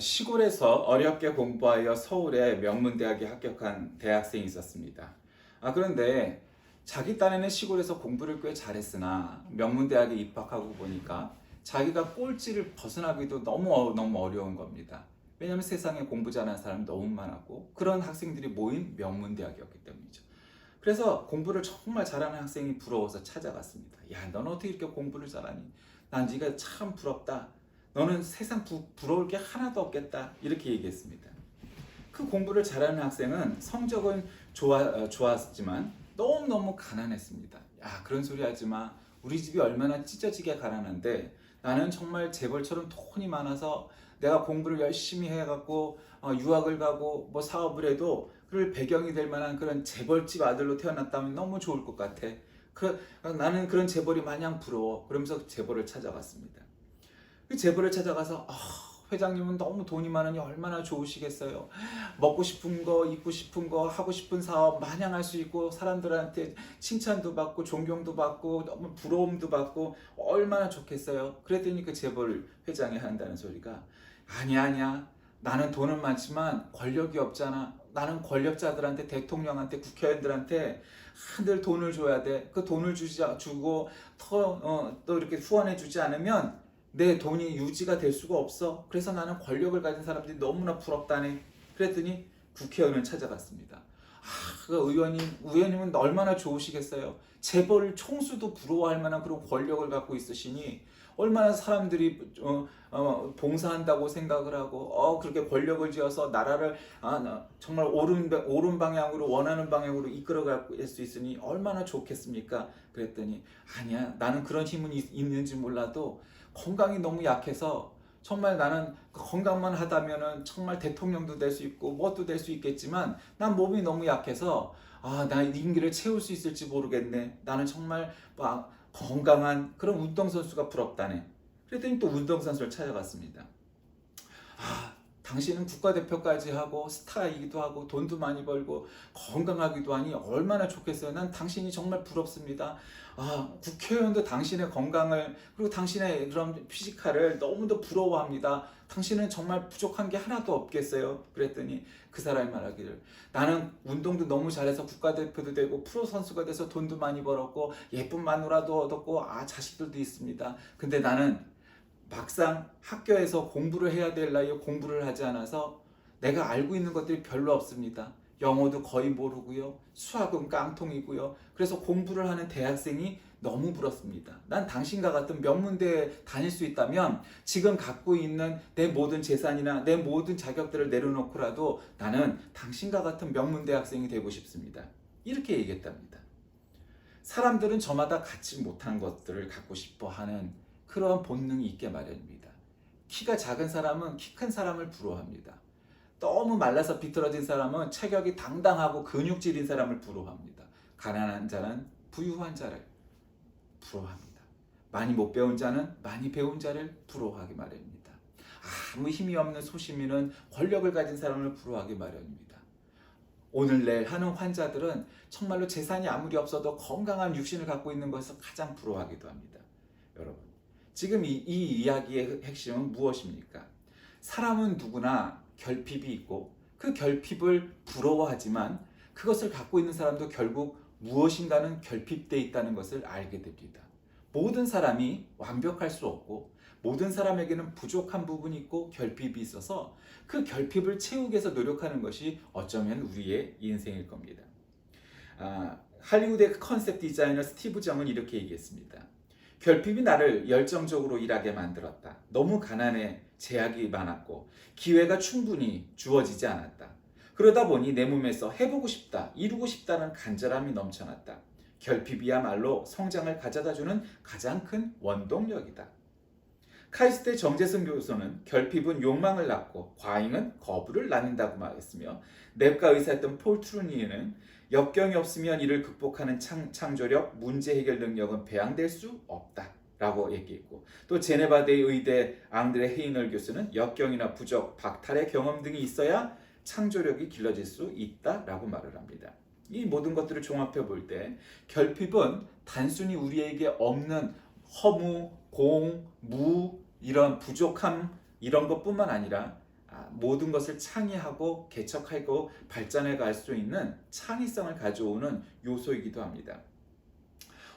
시골에서 어렵게 공부하여 서울의 명문대학에 합격한 대학생이 있었습니다. 아, 그런데 자기 딴에는 시골에서 공부를 꽤 잘했으나 명문대학에 입학하고 보니까 자기가 꼴찌를 벗어나기도 너무 어- 너무 어려운 겁니다. 왜냐하면 세상에 공부 잘하는 사람이 너무 많았고 그런 학생들이 모인 명문대학이었기 때문이죠. 그래서 공부를 정말 잘하는 학생이 부러워서 찾아갔습니다. 야, 너는 어떻게 이렇게 공부를 잘하니? 난 네가 참 부럽다. 너는 세상 부, 부러울 게 하나도 없겠다. 이렇게 얘기했습니다. 그 공부를 잘하는 학생은 성적은 좋아, 어, 좋았지만 너무너무 가난했습니다. 야, 그런 소리 하지 마. 우리 집이 얼마나 찢어지게 가난한데 나는 정말 재벌처럼 돈이 많아서 내가 공부를 열심히 해갖고 어, 유학을 가고 뭐 사업을 해도 그럴 배경이 될 만한 그런 재벌집 아들로 태어났다면 너무 좋을 것 같아. 그, 나는 그런 재벌이 마냥 부러워. 그러면서 재벌을 찾아갔습니다. 그 재벌을 찾아가서 아, 회장님은 너무 돈이 많으니 얼마나 좋으시겠어요. 먹고 싶은 거, 입고 싶은 거, 하고 싶은 사업 마냥 할 수 있고 사람들한테 칭찬도 받고 존경도 받고 너무 부러움도 받고 얼마나 좋겠어요. 그랬더니 그 재벌 회장이 한다는 소리가 아니야 아니야. 나는 돈은 많지만 권력이 없잖아. 나는 권력자들한테 대통령한테 국회의원들한테 늘 돈을 줘야 돼. 그 돈을 주지 주고 더, 어, 또 이렇게 후원해 주지 않으면 내 돈이 유지가 될 수가 없어. 그래서 나는 권력을 가진 사람들이 너무나 부럽다네. 그랬더니 국회의원을 찾아갔습니다. 아, 그 의원님, 의원님은 얼마나 좋으시겠어요. 재벌 총수도 부러워할 만한 그런 권력을 갖고 있으시니 얼마나 사람들이 어, 어, 봉사한다고 생각을 하고 어, 그렇게 권력을 쥐어서 나라를 아, 나, 정말 옳은, 방- 옳은 방향으로 원하는 방향으로 이끌어갈 수 있으니 얼마나 좋겠습니까? 그랬더니 아니야 나는 그런 힘은 있, 있는지 몰라도 건강이 너무 약해서 정말 나는 그 건강만 하다면은 정말 대통령도 될 수 있고 무엇도 될 수 있겠지만 난 몸이 너무 약해서 아, 나 임기를 채울 수 있을지 모르겠네. 나는 정말 막 건강한 그런 운동선수가 부럽다네. 그랬더니 또 운동선수를 찾아갔습니다. 아, 당신은 국가대표까지 하고 스타이기도 하고 돈도 많이 벌고 건강하기도 하니 얼마나 좋겠어요. 난 당신이 정말 부럽습니다. 아, 국회의원도 당신의 건강을 그리고 당신의 그런 피지컬을 너무도 부러워합니다. 당신은 정말 부족한 게 하나도 없겠어요. 그랬더니 그 사람이 말하기를 나는 운동도 너무 잘해서 국가대표도 되고 프로 선수가 돼서 돈도 많이 벌었고 예쁜 마누라도 얻었고 아 자식들도 있습니다. 근데 나는 막상 학교에서 공부를 해야 될 나이에 공부를 하지 않아서 내가 알고 있는 것들이 별로 없습니다. 영어도 거의 모르고요. 수학은 깡통이고요. 그래서 공부를 하는 대학생이 너무 부럽습니다. 난 당신과 같은 명문대에 다닐 수 있다면 지금 갖고 있는 내 모든 재산이나 내 모든 자격들을 내려놓고라도 나는 당신과 같은 명문대 학생이 되고 싶습니다. 이렇게 얘기했답니다. 사람들은 저마다 갖지 못한 것들을 갖고 싶어 하는 그러한 본능이 있게 마련입니다. 키가 작은 사람은 키 큰 사람을 부러워합니다. 너무 말라서 비틀어진 사람은 체격이 당당하고 근육질인 사람을 부러워합니다. 가난한 자는 부유한 자를 부러워합니다. 많이 못 배운 자는 많이 배운 자를 부러워하기 마련입니다. 아무 힘이 없는 소시민은 권력을 가진 사람을 부러워하기 마련입니다. 오늘 내일 하는 환자들은 정말로 재산이 아무리 없어도 건강한 육신을 갖고 있는 것을 가장 부러워하기도 합니다. 여러분, 지금 이, 이 이야기의 핵심은 무엇입니까? 사람은 누구나 결핍이 있고 그 결핍을 부러워하지만 그것을 갖고 있는 사람도 결국 무엇인가는 결핍돼 있다는 것을 알게 됩니다. 모든 사람이 완벽할 수 없고 모든 사람에게는 부족한 부분이 있고 결핍이 있어서 그 결핍을 채우기 위해서 노력하는 것이 어쩌면 우리의 인생일 겁니다. 아, 할리우드의 컨셉 디자이너 스티브 정은 이렇게 얘기했습니다. 결핍이 나를 열정적으로 일하게 만들었다. 너무 가난해 제약이 많았고 기회가 충분히 주어지지 않았다. 그러다 보니 내 몸에서 해보고 싶다, 이루고 싶다는 간절함이 넘쳐났다. 결핍이야말로 성장을 가져다주는 가장 큰 원동력이다. 카이스트 정재승 교수는 결핍은 욕망을 낳고 과잉은 거부를 낳는다고 말했으며 냅과 의사였던 폴 트루니에는 역경이 없으면 이를 극복하는 창, 창조력, 문제 해결 능력은 배양될 수 없다. 라고 얘기했고 또 제네바대의 의대 앙드레 헤이널 교수는 역경이나 부적, 박탈의 경험 등이 있어야 창조력이 길러질 수 있다라고 말을 합니다. 이 모든 것들을 종합해 볼 때 결핍은 단순히 우리에게 없는 허무, 공, 무 이런 부족함 이런 것뿐만 아니라 모든 것을 창의하고 개척하고 발전해 갈 수 있는 창의성을 가져오는 요소이기도 합니다.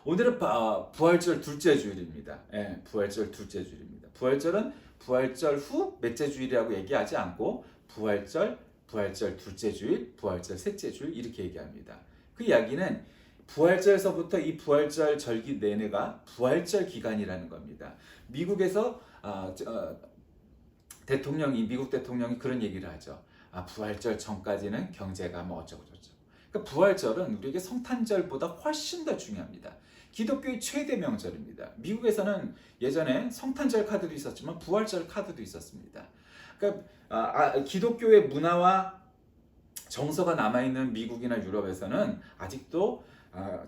오늘은 바- 부활절 둘째 주일입니다. 예, 부활절 둘째 주일입니다. 부활절은 부활절 후 몇째 주일이라고 얘기하지 않고 부활절, 부활절 둘째 주일, 부활절 셋째 주일 이렇게 얘기합니다. 그 이야기는 부활절서부터 이 부활절 절기 내내가 부활절 기간이라는 겁니다. 미국에서 아, 저, 어, 대통령이 미국 대통령이 그런 얘기를 하죠. 아, 부활절 전까지는 경제가 뭐 어쩌고 저쩌고. 그러니까 부활절은 우리에게 성탄절보다 훨씬 더 중요합니다. 기독교의 최대 명절입니다. 미국에서는 예전에 성탄절 카드도 있었지만 부활절 카드도 있었습니다. 그러니까 아, 아, 기독교의 문화와 정서가 남아 있는 미국이나 유럽에서는 아직도 아,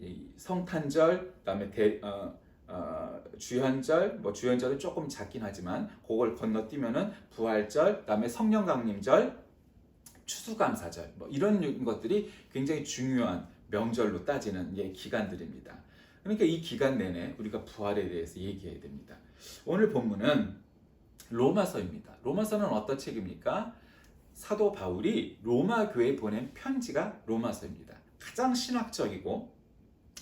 이 성탄절, 그다음에 대, 어, 어, 주현절, 뭐 주현절은 조금 작긴 하지만 그걸 건너뛰면은 부활절, 그다음에 성령 강림절, 추수감사절, 뭐 이런 것들이 굉장히 중요한 명절로 따지는 예, 기간들입니다. 그러니까 이 기간 내내 우리가 부활에 대해서 얘기해야 됩니다. 오늘 본문은 로마서입니다. 로마서는 어떤 책입니까? 사도 바울이 로마 교회에 보낸 편지가 로마서입니다. 가장 신학적이고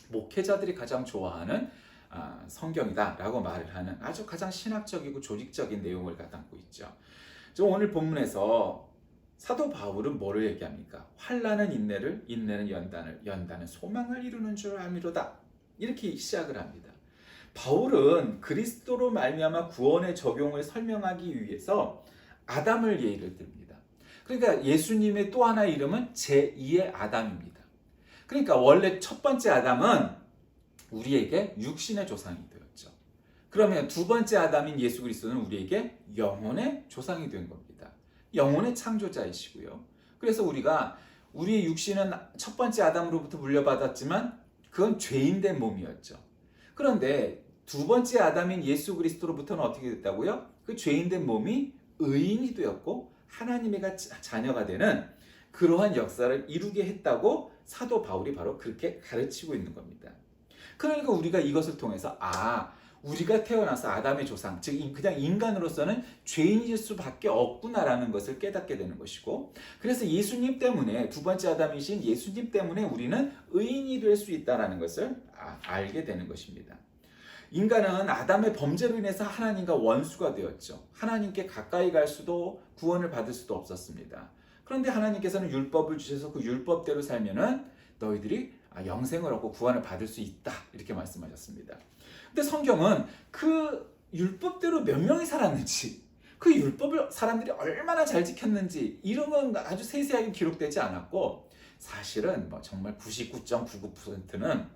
목회자들이 가장 좋아하는 아, 성경이다라고 말을 하는 아주 가장 신학적이고 조직적인 내용을 담고 있죠. 저 오늘 본문에서 사도 바울은 뭐를 얘기합니까? 환란은 인내를, 인내는 연단을, 연단은 소망을 이루는 줄 알미로다. 이렇게 시작을 합니다. 바울은 그리스도로 말미암아 구원의 적용을 설명하기 위해서 아담을 예를 듭니다. 그러니까 예수님의 또 하나의 이름은 제2의 아담입니다. 그러니까 원래 첫 번째 아담은 우리에게 육신의 조상이 되었죠. 그러면 두 번째 아담인 예수 그리스도는 우리에게 영혼의 조상이 된 겁니다. 영혼의 창조자이시고요. 그래서 우리가 우리의 육신은 첫 번째 아담으로부터 물려받았지만 그건 죄인된 몸이었죠. 그런데 두 번째 아담인 예수 그리스도로부터는 어떻게 됐다고요? 그 죄인된 몸이 의인이 되었고 하나님의 자녀가 되는 그러한 역사를 이루게 했다고 사도 바울이 바로 그렇게 가르치고 있는 겁니다. 그러니까 우리가 이것을 통해서 아 우리가 태어나서 아담의 조상 즉 그냥 인간으로서는 죄인일 수밖에 없구나라는 것을 깨닫게 되는 것이고 그래서 예수님 때문에 두 번째 아담이신 예수님 때문에 우리는 의인이 될 수 있다라는 것을 아, 알게 되는 것입니다. 인간은 아담의 범죄로 인해서 하나님과 원수가 되었죠. 하나님께 가까이 갈 수도 구원을 받을 수도 없었습니다. 그런데 하나님께서는 율법을 주셔서 그 율법대로 살면은 너희들이 아, 영생을 얻고 구원을 받을 수 있다 이렇게 말씀하셨습니다. 근데 성경은 그 율법대로 몇 명이 살았는지 그 율법을 사람들이 얼마나 잘 지켰는지 이런 건 아주 세세하게 기록되지 않았고 사실은 뭐 정말 99.99%는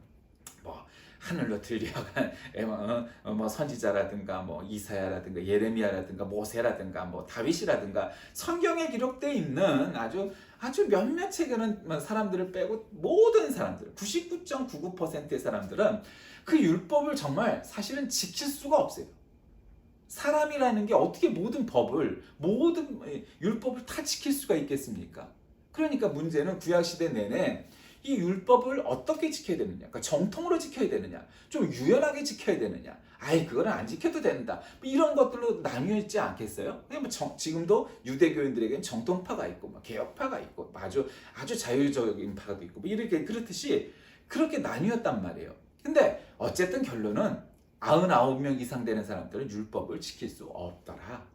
뭐 하늘로 들려간 어, 어, 뭐 선지자라든가 뭐 이사야라든가 예레미야라든가 모세라든가 뭐 다윗이라든가 성경에 기록되어 있는 아주 아주 몇몇 책에는 사람들을 빼고 모든 사람들 99.99%의 사람들은 그 율법을 정말 사실은 지킬 수가 없어요. 사람이라는 게 어떻게 모든 법을 모든 율법을 다 지킬 수가 있겠습니까? 그러니까 문제는 구약 시대 내내 이 율법을 어떻게 지켜야 되느냐? 그러니까 정통으로 지켜야 되느냐? 좀 유연하게 지켜야 되느냐? 아이 그거는 안 지켜도 된다. 뭐 이런 것들로 나뉘어 있지 않겠어요? 뭐 정, 지금도 유대교인들에게는 정통파가 있고 뭐 개혁파가 있고 뭐 아주 아주 자유적인 파도 있고 뭐 이렇게 그렇듯이 그렇게 나뉘었단 말이에요. 근데 어쨌든 결론은 99명 이상 되는 사람들은 율법을 지킬 수 없더라.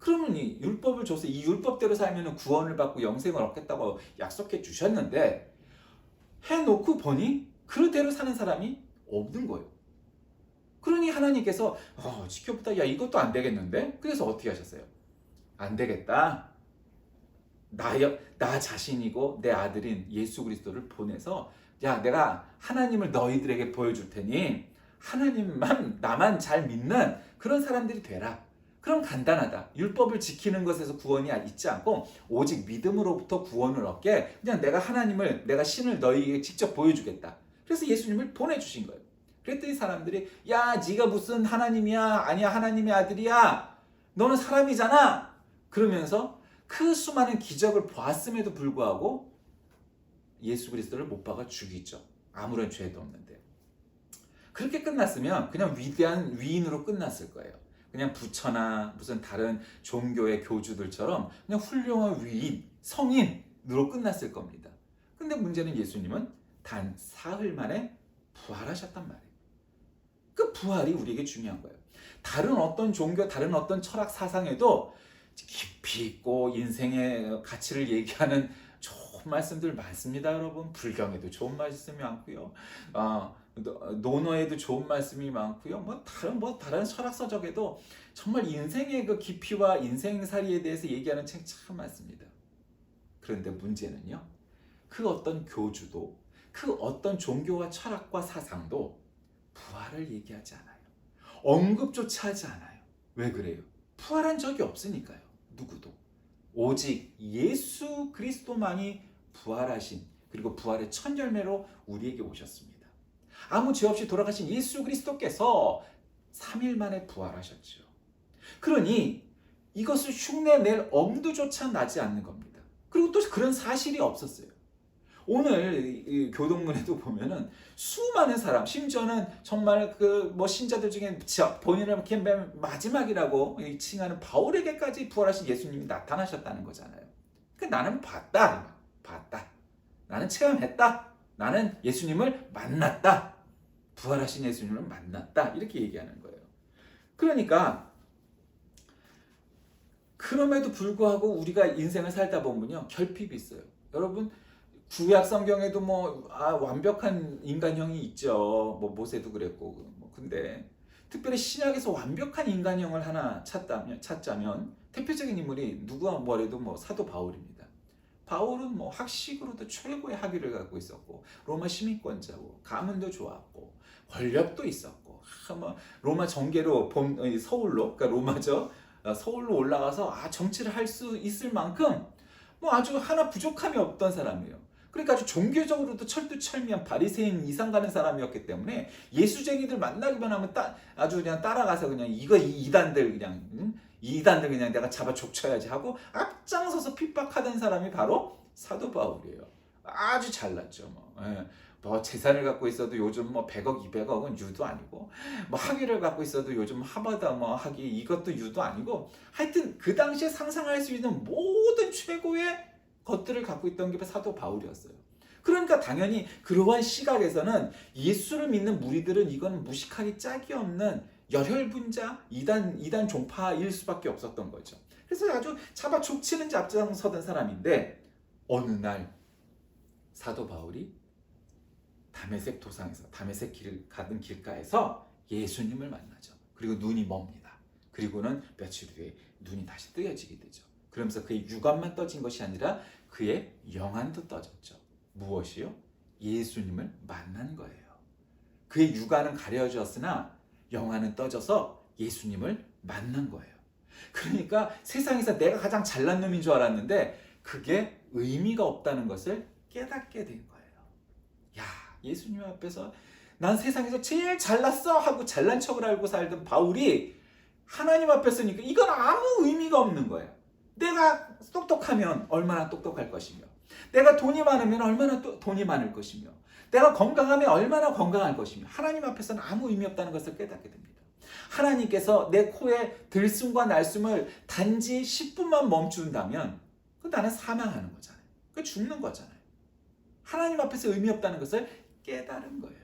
그러면 이 율법을 줘서 이 율법대로 살면 구원을 받고 영생을 얻겠다고 약속해 주셨는데 해놓고 보니 그대로 사는 사람이 없는 거예요. 그러니 하나님께서 어, 지켜보다 야 이것도 안 되겠는데 그래서 어떻게 하셨어요? 안 되겠다. 나, 나 자신이고 내 아들인 예수 그리스도를 보내서 야 내가 하나님을 너희들에게 보여줄 테니 하나님만 나만 잘 믿는 그런 사람들이 되라. 그럼 간단하다. 율법을 지키는 것에서 구원이 있지 않고 오직 믿음으로부터 구원을 얻게 그냥 내가 하나님을 내가 신을 너희에게 직접 보여주겠다. 그래서 예수님을 보내주신 거예요. 그랬더니 사람들이 야 네가 무슨 하나님이야 아니야 하나님의 아들이야 너는 사람이잖아 그러면서 그 수많은 기적을 보았음에도 불구하고 예수 그리스도를 못 박아 죽이죠. 아무런 죄도 없는데. 그렇게 끝났으면 그냥 위대한 위인으로 끝났을 거예요. 그냥 부처나 무슨 다른 종교의 교주들처럼 그냥 훌륭한 위인, 성인으로 끝났을 겁니다. 근데 문제는 예수님은 단 사흘 만에 부활하셨단 말이에요. 그 부활이 우리에게 중요한 거예요. 다른 어떤 종교, 다른 어떤 철학 사상에도 깊이 있고 인생의 가치를 얘기하는 좋은 말씀들 많습니다, 여러분. 불경에도 좋은 말씀이 많고요. 어, 논어에도 좋은 말씀이 많고요. 뭐 다른 뭐 다른 철학 서적에도 정말 인생의 그 깊이와 인생살이에 대해서 얘기하는 책 참 많습니다. 그런데 문제는요. 그 어떤 교주도 그 어떤 종교와 철학과 사상도 부활을 얘기하지 않아요. 언급조차 하지 않아요. 왜 그래요? 부활한 적이 없으니까요. 누구도. 오직 예수 그리스도만이 부활하신 그리고 부활의 첫 열매로 우리에게 오셨습니다. 아무 죄 없이 돌아가신 예수 그리스도께서 3일 만에 부활하셨죠. 그러니 이것을 흉내낼 엄두조차 나지 않는 겁니다. 그리고 또 그런 사실이 없었어요. 오늘 이 교동문에도 보면은 수많은 사람, 심지어는 정말 그 뭐 신자들 중에 저- 본인을 마지막이라고 칭하는 바울에게까지 부활하신 예수님이 나타나셨다는 거잖아요. 그 나는 봤다, 봤다. 나는 체험했다. 나는 예수님을 만났다. 부활하신 예수님을 만났다. 이렇게 얘기하는 거예요. 그러니까 그럼에도 불구하고 우리가 인생을 살다 보면요 결핍이 있어요. 여러분 구약 성경에도 뭐 아, 완벽한 인간형이 있죠. 뭐 모세도 그랬고 뭐 근데 특별히 신약에서 완벽한 인간형을 하나 찾다면 찾자면 대표적인 인물이 누구와 뭐래도 뭐 사도 바울입니다. 바울은 뭐 학식으로도 최고의 학위를 갖고 있었고 로마 시민권자고 가문도 좋았고 권력도 있었고 아, 뭐 로마 정계로 봄, 어, 서울로 그러니까 로마죠 어, 서울로 올라가서 아 정치를 할 수 있을 만큼 뭐 아주 하나 부족함이 없던 사람이에요. 그러니까 아주 종교적으로도 철두철미한 바리새인 이상 가는 사람이었기 때문에 예수쟁이들 만나기만 하면 따, 아주 그냥 따라가서 그냥 이거 이 이단들 그냥 응? 이 이단들 그냥 내가 잡아 족쳐야지 하고 앞장서서 핍박하던 사람이 바로 사도 바울이에요. 아주 잘났죠. 뭐. 예. 뭐 재산을 갖고 있어도 요즘 뭐 100억, 200억은 유도 아니고 뭐 학위를 갖고 있어도 요즘 하버드 뭐 학위 이것도 유도 아니고 하여튼 그 당시에 상상할 수 있는 모든 최고의 것들을 갖고 있던 게 사도 바울이었어요. 그러니까 당연히 그러한 시각에서는 예수를 믿는 무리들은 이건 무식하기 짝이 없는 열혈 분자 이단 이단 종파일 수밖에 없었던 거죠. 그래서 아주 잡아 족치는 앞장서던 사람인데 어느 날 사도 바울이 담에색 도상에서 담에색 길을 가던 길가에서 예수님을 만나죠. 그리고 눈이 멉니다. 그리고는 며칠 후에 눈이 다시 뜨여지게 되죠. 그러면서 그의 육안만 떠진 것이 아니라 그의 영안도 떠졌죠. 무엇이요? 예수님을 만난 거예요. 그의 육안은 가려졌으나 영안은 떠져서 예수님을 만난 거예요. 그러니까 세상에서 내가 가장 잘난 놈인 줄 알았는데 그게 의미가 없다는 것을 깨닫게 된 거예요. 야, 예수님 앞에서 난 세상에서 제일 잘났어 하고 잘난 척을 알고 살던 바울이 하나님 앞에 서니까 이건 아무 의미가 없는 거예요. 내가 똑똑하면 얼마나 똑똑할 것이며, 내가 돈이 많으면 얼마나 또 돈이 많을 것이며, 내가 건강하면 얼마나 건강할 것이며, 하나님 앞에서는 아무 의미 없다는 것을 깨닫게 됩니다. 하나님께서 내 코에 들숨과 날숨을 단지 10분만 멈춘다면, 그 나는 사망하는 거잖아요. 그 죽는 거잖아요. 하나님 앞에서 의미 없다는 것을 깨달은 거예요.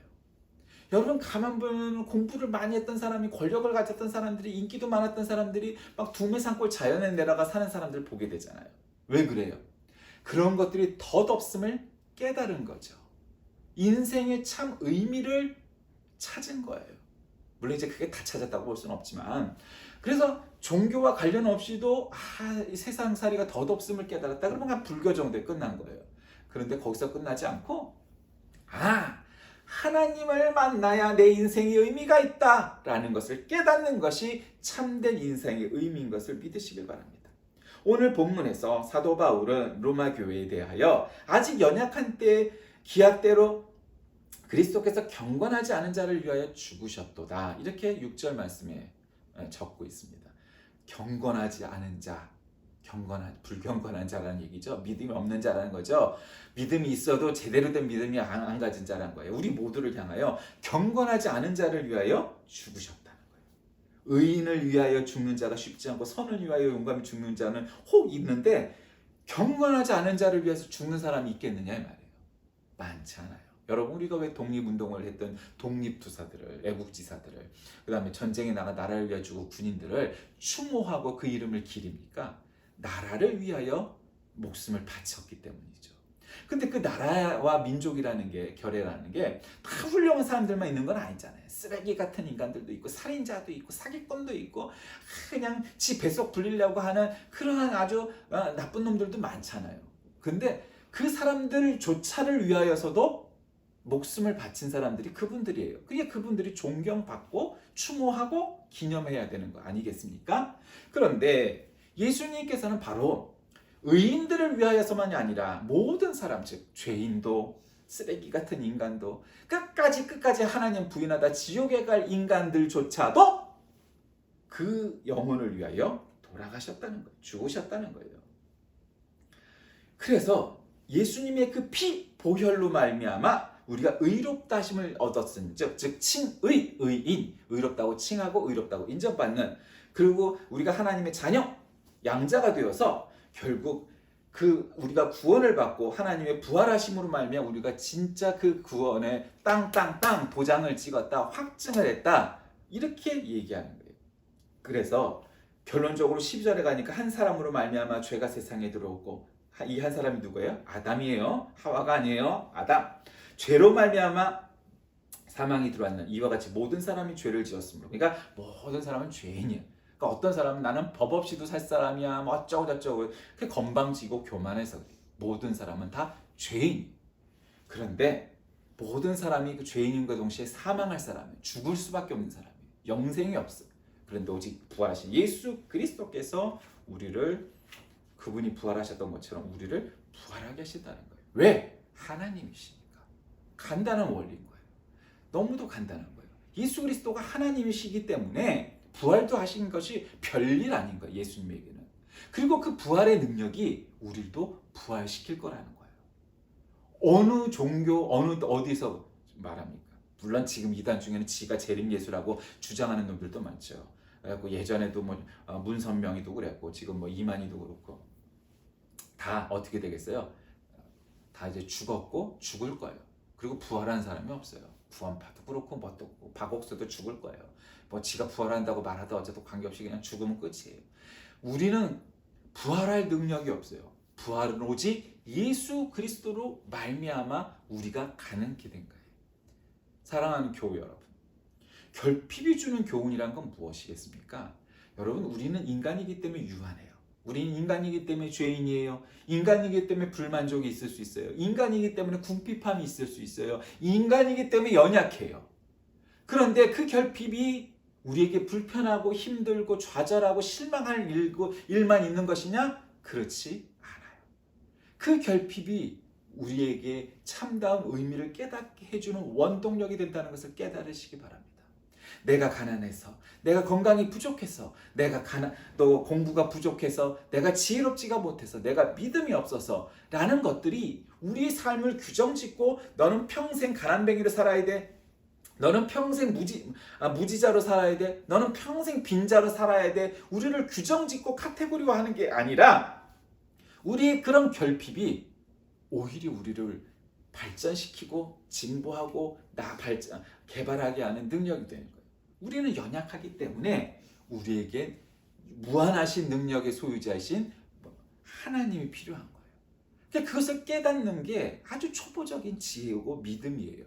여러분 가만 보면 공부를 많이 했던 사람이 권력을 가졌던 사람들이 인기도 많았던 사람들이 막 두메산골 자연에 내려가 사는 사람들 보게 되잖아요. 왜 그래요? 그런 것들이 덧없음을 깨달은 거죠. 인생의 참 의미를 찾은 거예요. 물론 이제 그게 다 찾았다고 볼 수는 없지만 그래서 종교와 관련 없이도 아, 이 세상 살이가 덧없음을 깨달았다 그러면 그냥 불교 정도에 끝난 거예요. 그런데 거기서 끝나지 않고 아 하나님을 만나야 내 인생의 의미가 있다라는 것을 깨닫는 것이 참된 인생의 의미인 것을 믿으시길 바랍니다. 오늘 본문에서 사도 바울은 로마 교회에 대하여 아직 연약한 때 기약대로 그리스도께서 경건하지 않은 자를 위하여 죽으셨도다. 이렇게 6절 말씀에 적고 있습니다. 경건하지 않은 자, 경건한 불경건한 자라는 얘기죠. 믿음이 없는 자라는 거죠. 믿음이 있어도 제대로 된 믿음이 안, 안 가진 자라는 거예요. 우리 모두를 향하여 경건하지 않은 자를 위하여 죽으셨다는 거예요. 의인을 위하여 죽는 자가 쉽지 않고 선을 위하여 용감히 죽는 자는 혹 있는데 경건하지 않은 자를 위해서 죽는 사람이 있겠느냐 이 말이에요. 많지 않아요. 여러분 우리가 왜 독립운동을 했던 독립투사들을 애국지사들을 그 다음에 전쟁에 나가 나라를 위해 주고 군인들을 추모하고 그 이름을 기립니까? 나라를 위하여 목숨을 바쳤기 때문이죠. 근데 그 나라와 민족이라는 게 결례라는 게 다 훌륭한 사람들만 있는 건 아니잖아요. 쓰레기 같은 인간들도 있고 살인자도 있고 사기꾼도 있고 그냥 지 뱃속 불리려고 하는 그러한 아주 어, 나쁜 놈들도 많잖아요. 근데 그 사람들조차를 위하여서도 목숨을 바친 사람들이 그분들이에요. 그게 그분들이 존경받고 추모하고 기념해야 되는 거 아니겠습니까? 그런데 예수님께서는 바로 의인들을 위하여서만이 아니라 모든 사람 즉 죄인도 쓰레기 같은 인간도 끝까지 끝까지 하나님 부인하다 지옥에 갈 인간들조차도 그 영혼을 위하여 돌아가셨다는 거예요. 죽으셨다는 거예요. 그래서 예수님의 그 피 보혈로 말미암아 우리가 의롭다 하심을 얻었은 즉, 즉 칭의 의인 의롭다고 칭하고 의롭다고 인정받는 그리고 우리가 하나님의 자녀 양자가 되어서 결국 그 우리가 구원을 받고 하나님의 부활하심으로 말미암아 우리가 진짜 그 구원에 땅땅땅 도장을 찍었다 확증을 했다 이렇게 얘기하는 거예요. 그래서 결론적으로 12절에 가니까 한 사람으로 말미암아 죄가 세상에 들어오고 이 한 사람이 누구예요? 아담이에요. 하와가 아니에요. 아담. 죄로 말미암아 사망이 들어왔는 이와 같이 모든 사람이 죄를 지었으므로. 그러니까 모든 사람은 죄인이야. 그러니까 어떤 사람은 나는 법 없이도 살 사람이야. 뭐 어쩌고 저쩌고 그 건방지고 교만해서. 모든 사람은 다 죄인. 그런데 모든 사람이 그 죄인인과 동시에 사망할 사람이에요. 죽을 수밖에 없는 사람이에요. 영생이 없어. 그런데 오직 부활하신 예수 그리스도께서 우리를 그분이 부활하셨던 것처럼 우리를 부활하게 하신다는 거예요. 왜? 하나님이시니까. 간단한 원리인 거예요. 너무도 간단한 거예요. 예수 그리스도가 하나님이시기 때문에 부활도 하신 것이 별일 아닌 거예요. 예수님에게는. 그리고 그 부활의 능력이 우리도 부활시킬 거라는 거예요. 어느 종교, 어느 어디서 말합니까? 물론 지금 이단 중에는 지가 재림 예수라고 주장하는 놈들도 많죠. 그래갖고 예전에도 뭐 어, 문선명이도 그랬고 지금 뭐 이만희도 그렇고 다 어떻게 되겠어요? 다 이제 죽었고 죽을 거예요. 그리고 부활한 사람이 없어요. 구원파도 그렇고 뭣도 박옥수도 죽을 거예요. 뭐 지가 부활한다고 말하다 어쨌든 관계없이 그냥 죽으면 끝이에요. 우리는 부활할 능력이 없어요. 부활은 오직 예수 그리스도로 말미암아 우리가 가능케 된 거예요. 사랑하는 교우 여러분, 결핍이 주는 교훈이란 건 무엇이겠습니까? 여러분, 우리는 인간이기 때문에 유한해요. 우리는 인간이기 때문에 죄인이에요. 인간이기 때문에 불만족이 있을 수 있어요. 인간이기 때문에 궁핍함이 있을 수 있어요. 인간이기 때문에 연약해요. 그런데 그 결핍이 우리에게 불편하고 힘들고 좌절하고 실망할 일고, 일만 있는 것이냐? 그렇지 않아요. 그 결핍이 우리에게 참다운 의미를 깨닫게 해주는 원동력이 된다는 것을 깨달으시기 바랍니다. 내가 가난해서, 내가 건강이 부족해서, 내가 가난, 또 공부가 부족해서, 내가 지혜롭지가 못해서, 내가 믿음이 없어서, 라는 것들이 우리의 삶을 규정 짓고, 너는 평생 가난뱅이로 살아야 돼. 너는 평생 무지, 아, 무지자로 살아야 돼. 너는 평생 빈자로 살아야 돼. 우리를 규정 짓고 카테고리화 하는 게 아니라, 우리의 그런 결핍이 오히려 우리를 발전시키고 진보하고 나 발전 개발하게 하는 능력이 되는 거예요. 우리는 연약하기 때문에 우리에게 무한하신 능력의 소유자이신 하나님이 필요한 거예요. 그러니까 그것을 깨닫는 게 아주 초보적인 지혜고 믿음이에요.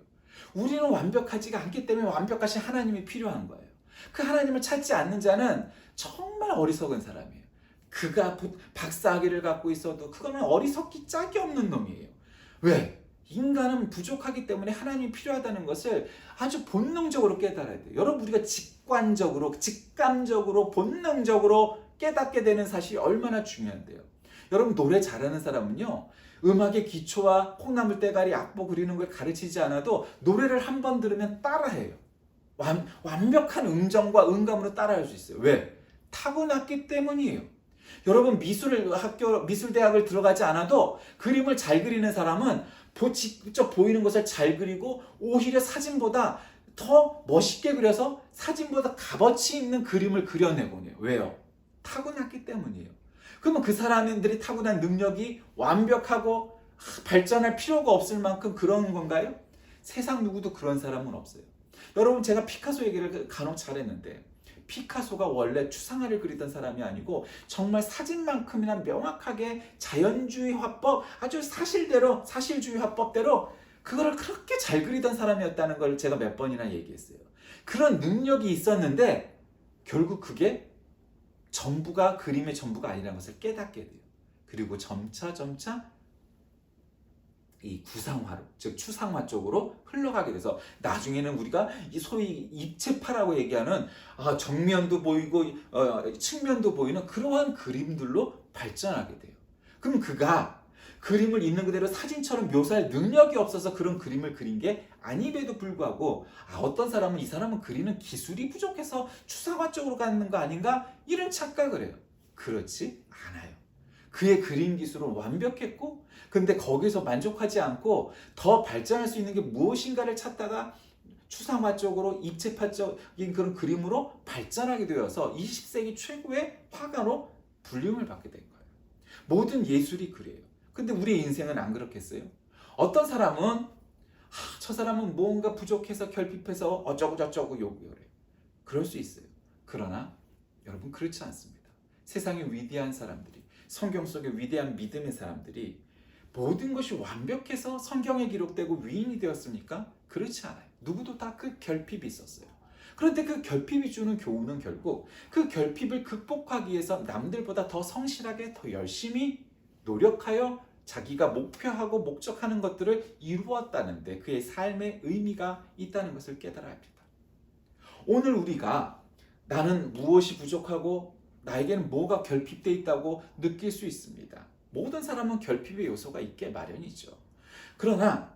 우리는 완벽하지가 않기 때문에 완벽하신 하나님이 필요한 거예요. 그 하나님을 찾지 않는 자는 정말 어리석은 사람이에요. 그가 박사학위를 갖고 있어도 그거는 어리석기 짝이 없는 놈이에요. 왜? 인간은 부족하기 때문에 하나님이 필요하다는 것을 아주 본능적으로 깨달아야 돼요. 여러분 우리가 직관적으로, 직감적으로, 본능적으로 깨닫게 되는 사실이 얼마나 중요한데요. 여러분 노래 잘하는 사람은요. 음악의 기초와 콩나물 대가리 악보 그리는 걸 가르치지 않아도 노래를 한 번 들으면 따라해요. 완, 완벽한 음정과 음감으로 따라할 수 있어요. 왜? 타고났기 때문이에요. 여러분 미술 학교 미술 대학을 들어가지 않아도 그림을 잘 그리는 사람은 직접 보이는 것을 잘 그리고 오히려 사진보다 더 멋있게 그려서 사진보다 값어치 있는 그림을 그려내곤 해요. 왜요? 타고났기 때문이에요. 그러면 그 사람들이 타고난 능력이 완벽하고 아, 발전할 필요가 없을 만큼 그런 건가요? 세상 누구도 그런 사람은 없어요. 여러분 제가 피카소 얘기를 간혹 잘했는데 피카소가 원래 추상화를 그리던 사람이 아니고 정말 사진만큼이나 명확하게 자연주의 화법 아주 사실대로 사실주의 화법대로 그거를 그렇게 잘 그리던 사람이었다는 걸 제가 몇 번이나 얘기했어요. 그런 능력이 있었는데 결국 그게 전부가 그림의 전부가 아니라는 것을 깨닫게 돼요. 그리고 점차 점차 이 구상화로 즉 추상화 쪽으로 흘러가게 돼서 나중에는 우리가 이 소위 입체파라고 얘기하는 아, 정면도 보이고 어, 측면도 보이는 그러한 그림들로 발전하게 돼요. 그럼 그가 그림을 있는 그대로 사진처럼 묘사할 능력이 없어서 그런 그림을 그린 게 아님에도 불구하고 아, 어떤 사람은 이 사람은 그리는 기술이 부족해서 추상화 쪽으로 가는 거 아닌가 이런 착각을 해요. 그렇지 않아요. 그의 그림 기술은 완벽했고 근데 거기서 만족하지 않고 더 발전할 수 있는 게 무엇인가를 찾다가 추상화 쪽으로 입체파적인 그런 그림으로 발전하게 되어서 20세기 최고의 화가로 불림을 받게 된 거예요. 모든 예술이 그래요. 근데 우리의 인생은 안 그렇겠어요? 어떤 사람은 하, 저 사람은 뭔가 부족해서 결핍해서 어쩌고 저쩌고 요구를 해요. 그럴 수 있어요. 그러나 여러분 그렇지 않습니다. 세상의 위대한 사람들이 성경 속의 위대한 믿음의 사람들이 모든 것이 완벽해서 성경에 기록되고 위인이 되었습니까? 그렇지 않아요. 누구도 다 그 결핍이 있었어요. 그런데 그 결핍이 주는 교훈은 결국 그 결핍을 극복하기 위해서 남들보다 더 성실하게 더 열심히 노력하여 자기가 목표하고 목적하는 것들을 이루었다는데 그의 삶의 의미가 있다는 것을 깨달아야 합니다. 오늘 우리가 나는 무엇이 부족하고 나에게는 뭐가 결핍되어 있다고 느낄 수 있습니다. 모든 사람은 결핍의 요소가 있게 마련이죠. 그러나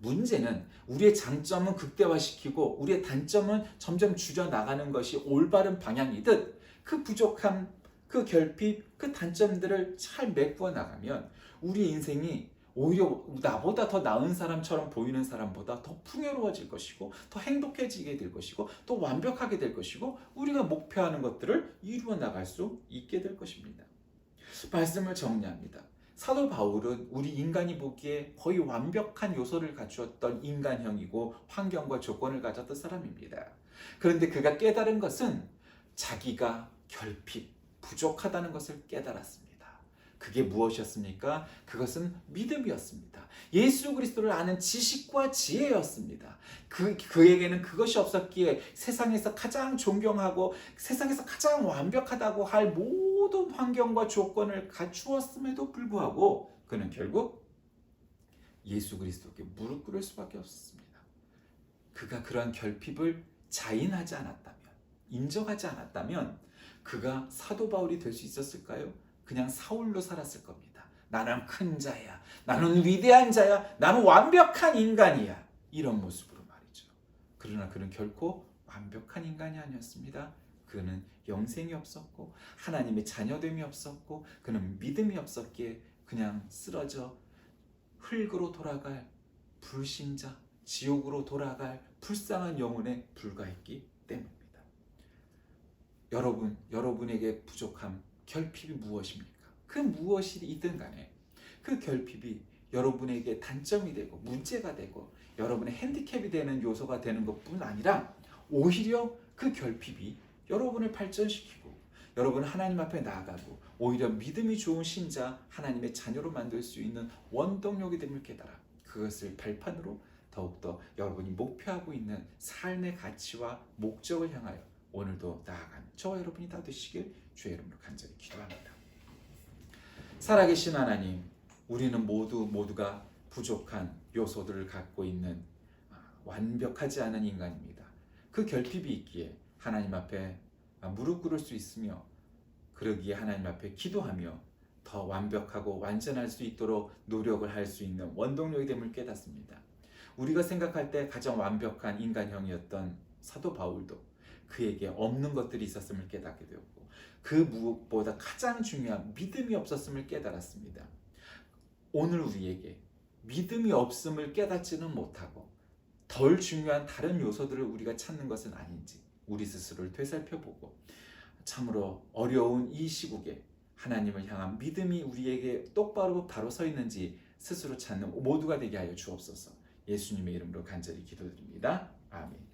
문제는 우리의 장점은 극대화시키고 우리의 단점은 점점 줄여 나가는 것이 올바른 방향이듯 그 부족함, 그 결핍, 그 단점들을 잘 메꾸어 나가면 우리 인생이 오히려 나보다 더 나은 사람처럼 보이는 사람보다 더 풍요로워질 것이고 더 행복해지게 될 것이고 또 완벽하게 될 것이고 우리가 목표하는 것들을 이루어 나갈 수 있게 될 것입니다. 말씀을 정리합니다. 사도 바울은 우리 인간이 보기에 거의 완벽한 요소를 갖추었던 인간형이고 환경과 조건을 가졌던 사람입니다. 그런데 그가 깨달은 것은 자기가 결핍, 부족하다는 것을 깨달았습니다. 그게 무엇이었습니까? 그것은 믿음이었습니다. 예수 그리스도를 아는 지식과 지혜였습니다. 그, 그에게는 그것이 없었기에 세상에서 가장 존경하고 세상에서 가장 완벽하다고 할 모든 환경과 조건을 갖추었음에도 불구하고 그는 결국 예수 그리스도께 무릎 꿇을 수밖에 없었습니다. 그가 그러한 결핍을 자인하지 않았다면, 인정하지 않았다면 그가 사도 바울이 될 수 있었을까요? 그냥 사울로 살았을 겁니다. 나는 큰 자야. 나는 위대한 자야. 나는 완벽한 인간이야. 이런 모습으로 말이죠. 그러나 그는 결코 완벽한 인간이 아니었습니다. 그는 영생이 없었고 하나님의 자녀됨이 없었고 그는 믿음이 없었기에 그냥 쓰러져 흙으로 돌아갈 불신자, 지옥으로 돌아갈 불쌍한 영혼에 불과했기 때문입니다. 여러분, 여러분에게 부족함 결핍이 무엇입니까? 그 무엇이든 간에 그 결핍이 여러분에게 단점이 되고 문제가 되고 여러분의 핸디캡이 되는 요소가 되는 것뿐 아니라 오히려 그 결핍이 여러분을 발전시키고 여러분 하나님 앞에 나아가고 오히려 믿음이 좋은 신자 하나님의 자녀로 만들 수 있는 원동력이 됨을 깨달아 그것을 발판으로 더욱더 여러분이 목표하고 있는 삶의 가치와 목적을 향하여 오늘도 나아간 저와 여러분이 다 되시길 주의 이름으로 간절히 기도합니다. 살아계신 하나님, 우리는 모두 모두가 부족한 요소들을 갖고 있는 아, 완벽하지 않은 인간입니다. 그 결핍이 있기에 하나님 앞에 무릎 꿇을 수 있으며 그러기에 하나님 앞에 기도하며 더 완벽하고 완전할 수 있도록 노력을 할 수 있는 원동력이 됨을 깨닫습니다. 우리가 생각할 때 가장 완벽한 인간형이었던 사도 바울도 그에게 없는 것들이 있었음을 깨닫게 되었고 그 무엇보다 가장 중요한 믿음이 없었음을 깨달았습니다. 오늘 우리에게 믿음이 없음을 깨닫지는 못하고 덜 중요한 다른 요소들을 우리가 찾는 것은 아닌지 우리 스스로를 되살펴보고 참으로 어려운 이 시국에 하나님을 향한 믿음이 우리에게 똑바로 바로 서 있는지 스스로 찾는 모두가 되게 하여 주옵소서. 예수님의 이름으로 간절히 기도드립니다. 아멘.